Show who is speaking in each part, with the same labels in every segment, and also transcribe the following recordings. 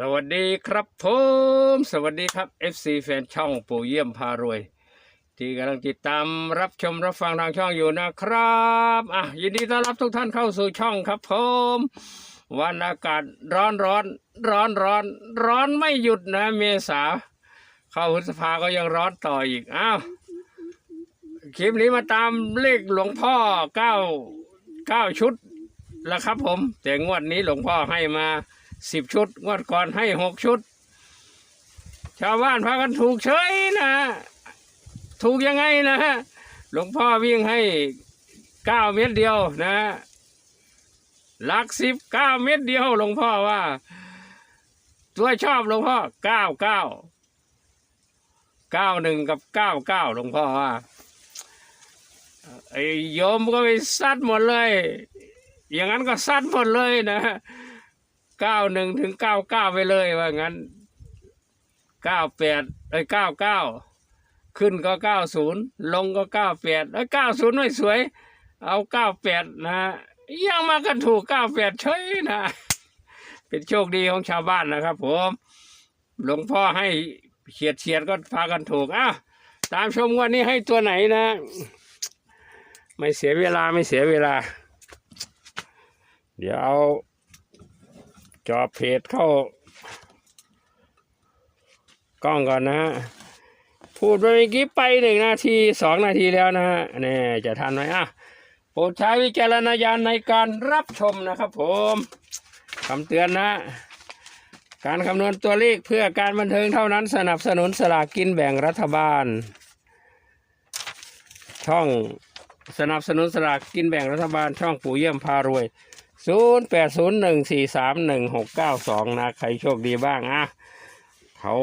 Speaker 1: สวัสดีครับผมสวัสดีครับ FC แฟนช่องปู่เยี่ยมพารวย ที่กำลังติดตามรับชมรับฟังทางช่องอยู่นะครับอะยินดีต้อนรับทุกท่านเข้าสู่ช่องครับผมวันอากาศร้อนร้อนร้อนร้อนร้อนไม่หยุดนะ เมษา เข้าพฤษภาก็ยังร้อนต่ออีกอ้าวคลิปนี้มาตามเลขหลวงพ่อเก้าเก้าชุดแล้วครับผม แต่งวดนี้หลวงพ่อให้มา สิบชุดงวดก่อนให้หกชุด ชาวบ้านพากันถูกเฉยนะถูกยังไงนะหลวงพ่อวิ่งให้เก้าเม็ดเดียวนะหลักสิบเก้าเม็ดเดียวหลวงพ่อว่า ตัวชอบหลวงพ่อเก้าเก้าเก้าหนึ่งกับเก้าเก้าหลวงพ่อว่าไอ้โยมก็ไปซัดหมดเลย อย่างนั้นก็ซัดหมดเลยนะ เก้าหนึ่งถึงเก้าเก้าไปเลยว่างั้นเก้าแปดไอ้เก้าเก้าขึ้นก็เก้าศูนย์ลงก็เก้าแปดไอ้เก้าศูนย์ไม่สวย เอาเก้าแปดนะยังมากันถูกเก้าแปดเฉยนะ เป็นโชคดีของชาวบ้านนะครับผมหลวงพ่อให้เฉียดเฉียดก็พากันถูกอ้าวตามชมวันนี้ให้ตัวไหนนะ ไม่เสียเวลาไม่เสียเวลา เดี๋ยวเอา จอเพจเข้ากล้องก่อนนะฮะพูดไปเมื่อกี้ไปหนึ่งนาทีสองนาทีแล้วนะฮะนี่จะทันไหมอะโปรดใช้วิจารณญาณในการรับชมนะครับผมคำเตือนนะ การคำนวณตัวเลขเพื่อการบันเทิงเท่านั้นสนับสนุนสลากกินแบ่งรัฐบาล ช่องสนับสนุนสลากกินแบ่งรัฐบาลช่องปู่เยี่ยมพารวย ศูนย์แปดศูนย์หนึ่งสี่สามหนึ่งหกเก้าสองนะ ใครโชคดีบ้างอะเขา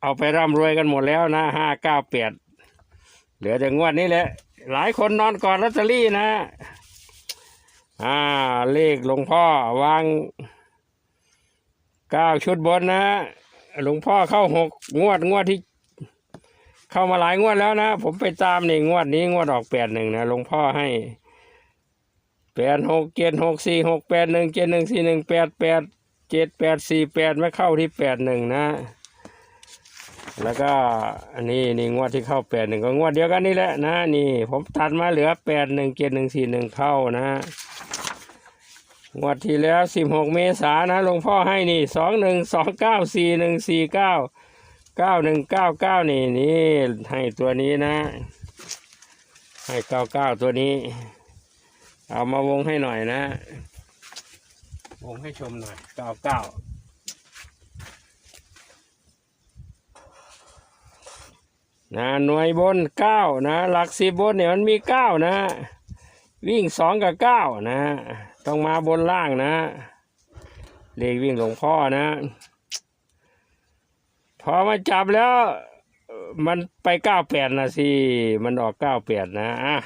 Speaker 1: เอาไปร่ำรวยกันหมดแล้วนะห้าเก้าแปดเหลือแต่งวดนี้แหละ หลายคนนอนก่อนลอตเตอรี่นะ อ่า เลขหลวงพ่อวางเก้าชุดบนนะ หลวงพ่อเข้าหกงวดงวดที่ เข้ามาหลายงวดแล้วนะ ผมไปตามนี่งวดนี้งวดออกแปดหนึ่งนะหลวงพ่อให้ แปดหกเจ็ดหกสี่หกแปดหนึ่งเจ็ดหนึ่งสี่หนึ่งแปดแปดเจ็ดแปดสี่แปดไม่เข้าที่แปดหนึ่งนะ แล้วก็อันนี้นี่งวดที่เข้าแปดหนึ่งก็งวดเดียวกันนี่แหละนะนี่ ผมตัดมาเหลือแปดหนึ่งเจ็ดหนึ่งสี่หนึ่งเข้านะงวดที่แล้วสิบหกเมษานะหลวงพ่อให้นี่สองหนึ่งสองเก้าสี่หนึ่งสี่เก้าเก้าหนึ่งเก้าเก้านี่นี่ให้ตัวนี้นะ ให้เก้าเก้าตัวนี้ เอามาวงให้หน่อยนะ วงให้ชมหน่อยเก้าเก้านะหน่วยบนเก้านะ หลักสิบบนเนี่ยมันมีเก้านะ วิ่งสองกับเก้านะ ต้องมาบนล่างนะ เลขวิ่งหลวงพ่อนะ พอมาจับแล้ว มันไปเก้าแปดนะสิ มันออกเก้าแปดนะอะ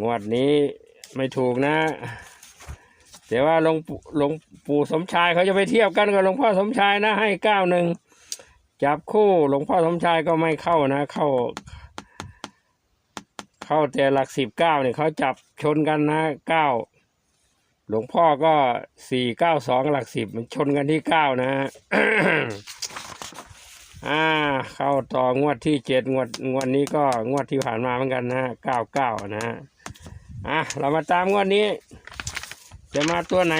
Speaker 1: งวดนี้ ไม่ถูกนะแต่ว่าหลวงปู่หลวงปู่สมชายเขาจะไปเทียบกันกับหลวงพ่อสมชายนะ ให้เก้าหนึ่งจับคู่หลวงพ่อสมชายก็ไม่เข้านะ เข้า เข้าแต่หลักสิบเก้าเนี่ยเขาจับชนกันนะเก้าหลวงพ่อก็สี่เก้าสองหลักสิบมันชนกันที่เก้านะอ่าเข้าต่องวดที่เจ็ดงวดงวดนี้ก็งวดที่ผ่านมาเหมือนกันนะเก้าเก้านะ อะเรามาตามงวดนี้ จะมาตัวไหน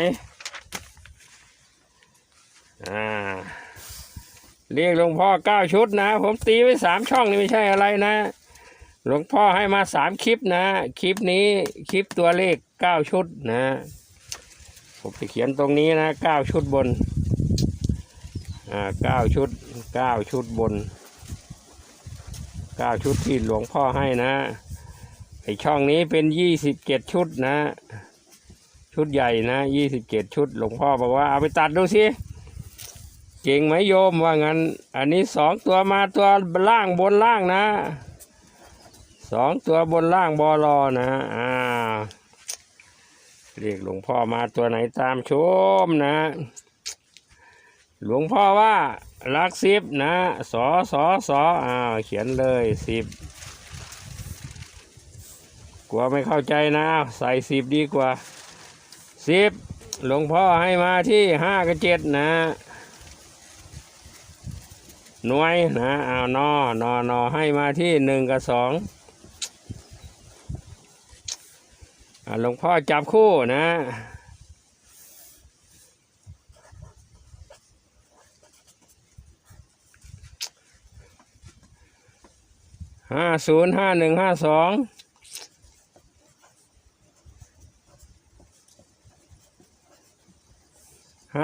Speaker 1: อ่า เรียกหลวงพ่อเก้าชุดนะ ผมตีไว้สามช่องนี่ไม่ใช่อะไรนะ หลวงพ่อให้มาสามคลิปนะ คลิปนี้คลิปตัวเลขเก้าชุดนะ ผมจะเขียนตรงนี้นะเก้าชุดบน อ่าเก้าชุดเก้าชุดบนเก้าชุดที่หลวงพ่อให้นะ ไอช่องนี้เป็นยี่สิบเจ็ดชุดนะ ชุดใหญ่นะยี่สิบเจ็ดชุด หลวงพ่อบอกว่าเอาไปตัดดูสิเก่งไหมโยมว่างั้น อันนี้สองตัวมาตัวล่างบนล่างนะสองตัวบนล่างบอลอนะอ่าเรียกหลวงพ่อมาตัวไหนตามชมนะ หลวงพ่อว่าลักสิบนะสอสอสออ้าวเขียนเลยสิบ กลัวไม่เข้าใจนะ ใส่สิบดีกว่าสิบหลวงพ่อให้มาที่ห้ากับเจ็ดนะ หน่วยนะเอานอนอนอให้มาที่หนึ่งกับสองหลวงพ่อจับคู่นะห้าศูนย์ห้าหนึ่งห้าสอง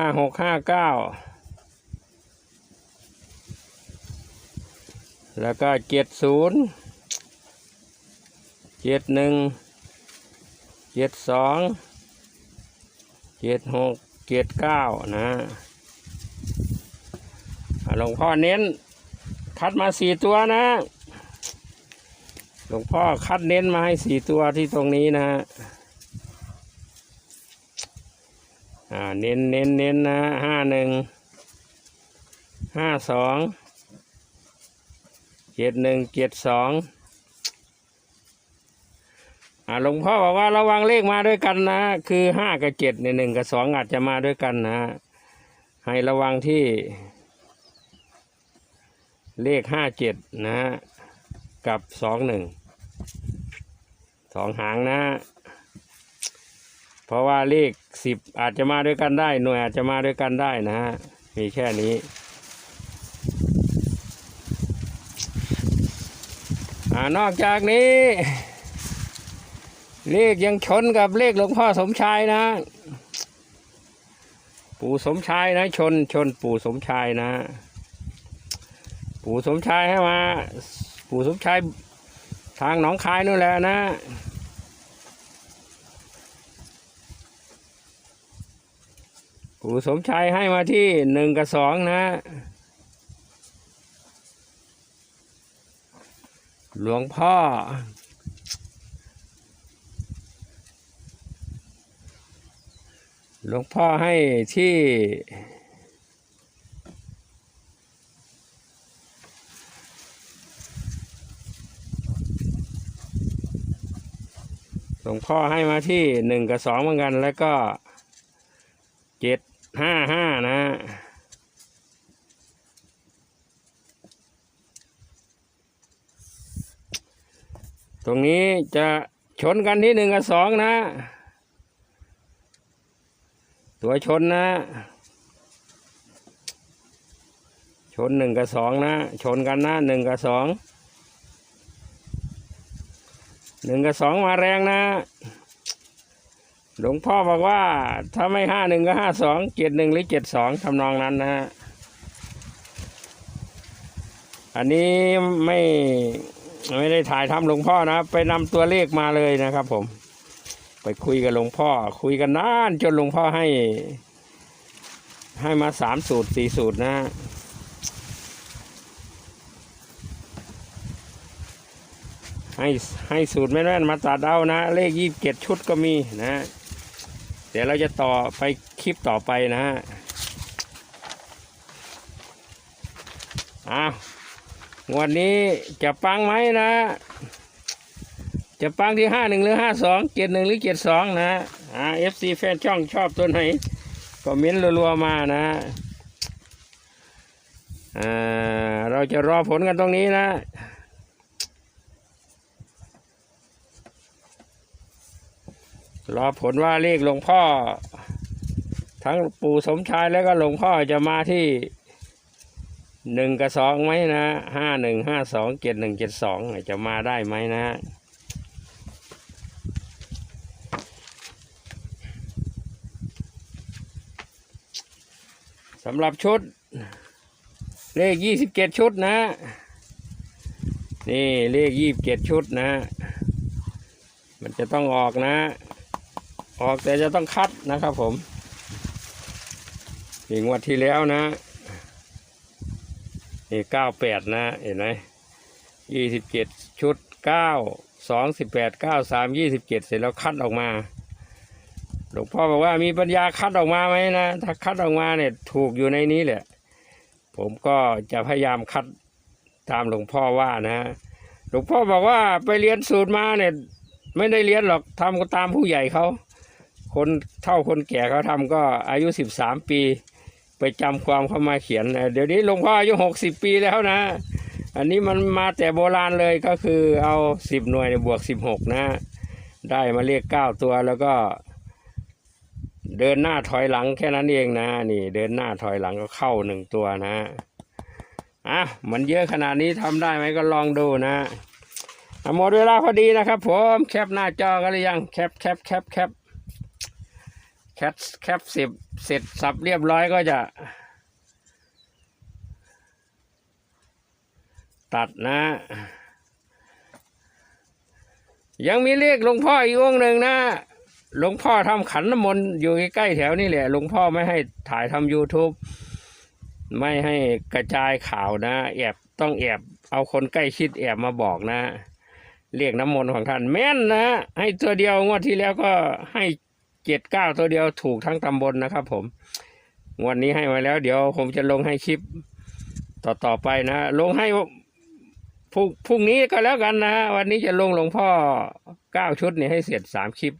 Speaker 1: ห้าหกห้าเก้าแล้วก็เจ็ดศูนย์เจ็ดหนึ่งเจ็ดสองเจ็ดหกเจ็ดเก้านะอะหลวงพ่อเน้น คัดมาสี่ตัวนะ หลวงพ่อคัดเน้นมาให้สี่ตัวที่ตรงนี้นะฮะ อ่าเน้นเน้นเน้นนะห้าหนึ่งห้าสองเจ็ดหนึ่งเจ็ดสองอ่าหลวงพ่อบอกว่าระวังเลขมาด้วยกันนะ คือห้ากับเจ็ดในหนึ่งกับสองอาจจะมาด้วยกันนะ ให้ระวังที่เลขห้าเจ็ดนะ กับสองหนึ่งสองหางนะ เพราะว่าเลขสิบอาจจะมาด้วยกันได้ หน่วยอาจจะมาด้วยกันได้นะฮะ มีแค่นี้ อ่านอกจากนี้ เลขยังชนกับเลขหลวงพ่อสมชายนะ ปู่สมชายนะชนชนปู่สมชายนะ ปู่สมชายให้มา ปู่สมชายทางหนองคายนู่นแหละนะ ปู่สมชายให้มาที่หนึ่งกับสองนะ หลวงพ่อ หลวงพ่อให้ที่หลวงพ่อให้มาที่หนึ่งกับสองเหมือนกัน แล้วก็เจ็ด ห้าห้านะตรงนี้จะชนกันที่หนึ่งกับสองนะ ตัวชนนะ ชนหนึ่งกับสองนะ ชนกันนะหนึ่งกับสองหนึ่งกับสองมาแรงนะ หลวงพ่อบอกว่า ถ้าไม่ห้าหนึ่งก็ห้าสองเจ็ดหนึ่งหรือเจ็ดสองทำนองนั้นนะฮะ อันนี้ไม่ไม่ได้ถ่ายทำหลวงพ่อนะ ไปนำตัวเลขมาเลยนะครับผม ไปคุยกับหลวงพ่อ คุยกันนานจนหลวงพ่อให้ ให้มาสามสูตรสี่สูตรนะให้ให้สูตรแม่นๆมาตัดเอานะ เลขยี่สิบเจ็ดชุดก็มีนะ เดี๋ยวเราจะต่อไปคลิปต่อไปนะฮะอ้าววันนี้จะปังไหมนะ จะปังที่ห้าหนึ่งหรือห้าสองเจ็ดหนึ่งหรือเจ็ดสองนะอ่าเอฟซีแฟนช่องชอบตัวไหนก็เม้นรัวๆมานะอ่าเราจะรอผลกันตรงนี้นะ รอผลว่าเลขหลวงพ่อ ทั้งปู่สมชายแล้วก็หลวงพ่อจะมาที่หนึ่งกับสองไหมนะห้าหนึ่งห้าสองเจ็ดหนึ่งเจ็ดสองจะมาได้ไหมนะสำหรับชุด เลขยี่สิบเจ็ดชุดนะ นี่เลขยี่บเจ็ดชุดนะ มันจะต้องออกนะ ออกแต่จะต้องคัดนะครับผมอีกงวดที่แล้วนะนี่เก้าแปดนะเห็นไหมยี่สิบเจ็ดชุดเก้าสองสิบแปดเก้าสามยี่สิบเจ็ดเสร็จแล้วคัดออกมา หลวงพ่อบอกว่ามีปัญญาคัดออกมาไหมนะถ้าคัดออกมาเนี่ยถูกอยู่ในนี้แหละ ผมก็จะพยายามคัดตามหลวงพ่อว่านะหลวงพ่อบอกว่าไปเรียนสูตรมาเนี่ยไม่ได้เรียนหรอกทำก็ตามผู้ใหญ่เขา คนเท่าคนแก่เขาทำก็อายุสิบสามปี ไปจำความเข้ามาเขียน เดี๋ยวนี้หลวงพ่ออายุหกสิบปีแล้วนะ อันนี้มันมาแต่โบราณเลยก็คือเอาสิบหน่วยบวกสิบหกนะ ได้มาเรียกเก้าตัวแล้วก็ เดินหน้าถอยหลังแค่นั้นเองนะ นี่เดินหน้าถอยหลังก็เข้าหนึ่งตัวนะอะมันเยอะขนาดนี้ทำได้ไหมก็ลองดูนะหมดเวลาพอดีนะครับผม แคปหน้าจอกันหรือยัง แคปแคปแคปแคป คปแคปสิบเสร็จสับเรียบร้อยก็จะ ตัดนะ ยังมีเลขหลวงพ่ออีกองหนึ่งนะหลวงพ่อทำขันน้ำมนต์อยู่ใกล้แถวนี่แหละหลวงพ่อไม่ให้ถ่ายทำ YouTube ไม่ให้กระจายข่าวนะ แอบต้องแอบเอาคนใกล้ชิดแอบมาบอกนะ เรียกน้ำมนต์ของท่านแม่นนะ ให้ตัวเดียวงวดที่แล้วก็ให้ เจ็ดเก้าตัวเดียวถูกทั้งตำบลนะครับผม วันี้ให้มาแล้ว เดี๋ยวผมจะลงให้คลิปต่อต่อไปนะ ลงให้พรุ่งพรุ่งนี้ก็แล้วกันนะ วันนี้จะลงหลวงพ่อเก้าชุดนี่ให้เสร็จสามคลิป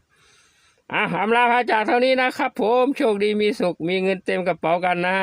Speaker 1: อะอำลาพระจากเท่านี้นะครับผม โชคดีมีสุข มีเงินเต็มกระเป๋ากันนะ